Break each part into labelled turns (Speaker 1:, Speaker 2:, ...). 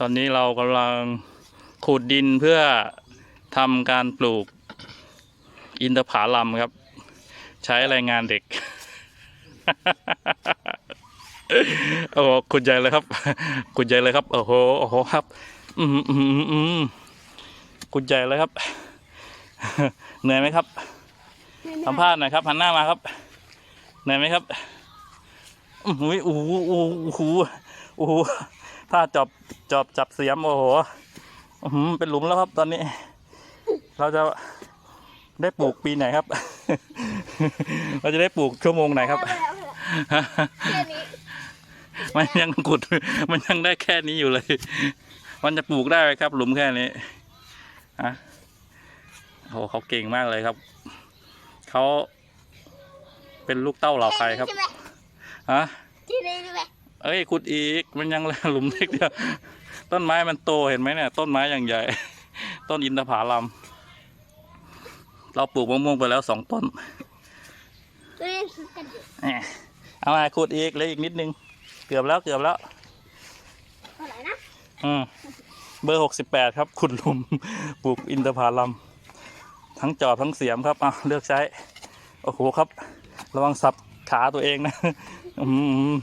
Speaker 1: ตอนนี้เรากำลังขุดดินเพื่อทำการปลูกอินทผลัมครับ ใช้แรงงานเด็ก โอ้โหขุดใหญ่เลยครับขุดใหญ่เลยครับโอ้โหโอ้โหครับ อืมอืมอืมอืมขุดใหญ่เลยครับ เหนื่อยไหมครับสัมภาษณ์หน่อยครับหันหน้ามาครับเหนื่อยไหมครับอื้อหือโอ้โหโอ้โห โอ้โหถ้าจอบจอบจับเสียมโอ้โหเป็นหลุมแล้วครับตอนนี้ เราจะได้ปลูกปีไหนครับ เราจะได้ปลูกชั่วโมงไหนครับมันยังขุด มันยังได้แค่นี้อยู่เลย มันจะปลูกได้ไหมครับ หลุมแค่นี้อะโอ้โหเขาเก่งมากเลยครับ เขาเป็นลูกเต้าเหล่าใครครับฮะ
Speaker 2: ที่นี่ใช่ไหม
Speaker 1: เอ้ยขุดอีก มันยังหลุมเล็กเดียว ต้นไม้มันโตเห็นไหมเนี่ย ต้นไม้อย่างใหญ่ ต้นอินทผลัม เราปลูกมะม่วงไปแล้วสองต้น
Speaker 2: ตัวนี้คือกันอยู่
Speaker 1: แหมเอามาขุดอีกเหลยอีกนิดนึง เกือบแล้วเกือบแล้ว
Speaker 2: เท่าไหร่นะ
Speaker 1: อืมเบอร์หกสิบแปดครับ ขุดหลุมปลูกอินทผลัม ทั้งจอบทั้งเสียมครับอะเลือกใช้ โอ้โหครับ ระวังสับขาตัวเองนะ อืม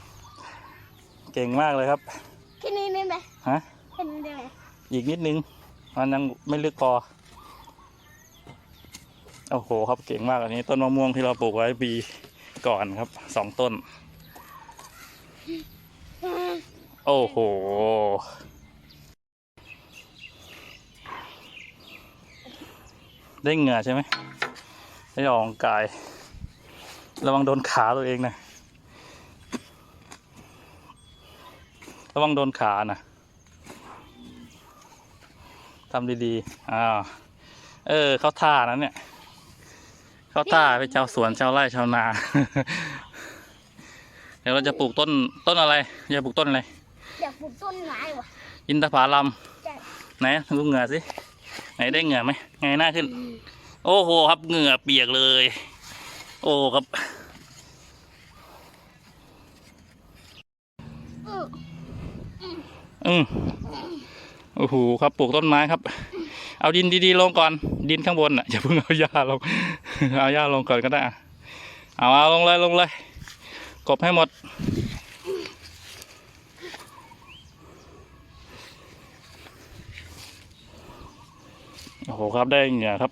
Speaker 1: เก่งมากเลยครับ
Speaker 2: แค่นี้ได้ไหม
Speaker 1: ฮะ
Speaker 2: แค่นี้ได้ไหม
Speaker 1: อีกนิดนึงมันยังไม่ลึกพอโอ้โหครับเก่งมากอันนี้ ต้นมะม่วงที่เราปลูกไว้ปีก่อนครับสองต้น โอ้โหได้เหงื่อใช่ไหมได้ออกกำลังกาย ระวังโดนขาตัวเองนะ ระวังโดนขานะทำดีๆอ้าวเออเข้าท่านั้นเนี่ยเข้าท่าไปนชาวสวนชาวไร่ชาวนา เดี๋ยวเราจะปลูกต้นต้นอะไรจะปลูกต้นอะไร
Speaker 2: อยากปลูกต้นไม้ว่ะ
Speaker 1: อินทผลัม
Speaker 2: ใช่
Speaker 1: ไหนดูเหงื่อสิไหนได้เหงื่อไหมไงหน้าขึ้น โอ้โหครับเหงื่อเปียกเลย โอ้ครับ
Speaker 2: อื
Speaker 1: มโอ้โหครับปลูกต้นไม้ครับ เอาดินดีๆลงก่อน ดินข้างบนอะอย่าเพิ่งเอาหญ้าลงเอาหญ้าลงก่อนก็ได้เอาเอาลงเลยลงเลยกบให้หมดโอ้โหครับได้เหงื่อครับ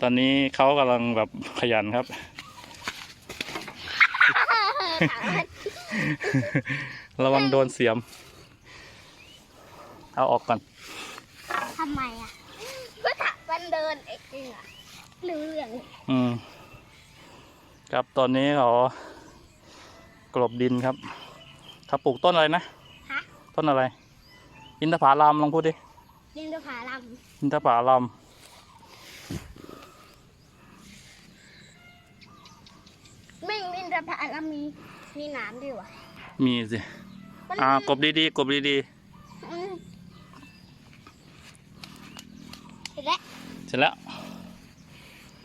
Speaker 1: ตอนนี้เขากำลังแบบขยันครับ ระวังโดนเสียม เอาออกก่อน
Speaker 2: ทำไมอะ ก็ถักมันเดินเองอะเรื่อง
Speaker 1: อืม ครับตอนนี้เขากลบดินครับเขาปลูกต้นอะไรนะ
Speaker 2: ฮะ
Speaker 1: ต้นอะไร อินทผลัมลองพูดดิ
Speaker 2: ดินจะผาล
Speaker 1: อินทผลัมำ
Speaker 2: ไม่ดินจะผาลำมีมีน้ำด้วยวะ
Speaker 1: มีสิ
Speaker 2: มัน
Speaker 1: อ่ากบดีๆกบดี
Speaker 2: อืมเสร็จแล้ว
Speaker 1: ๆ เสร็จแล้ว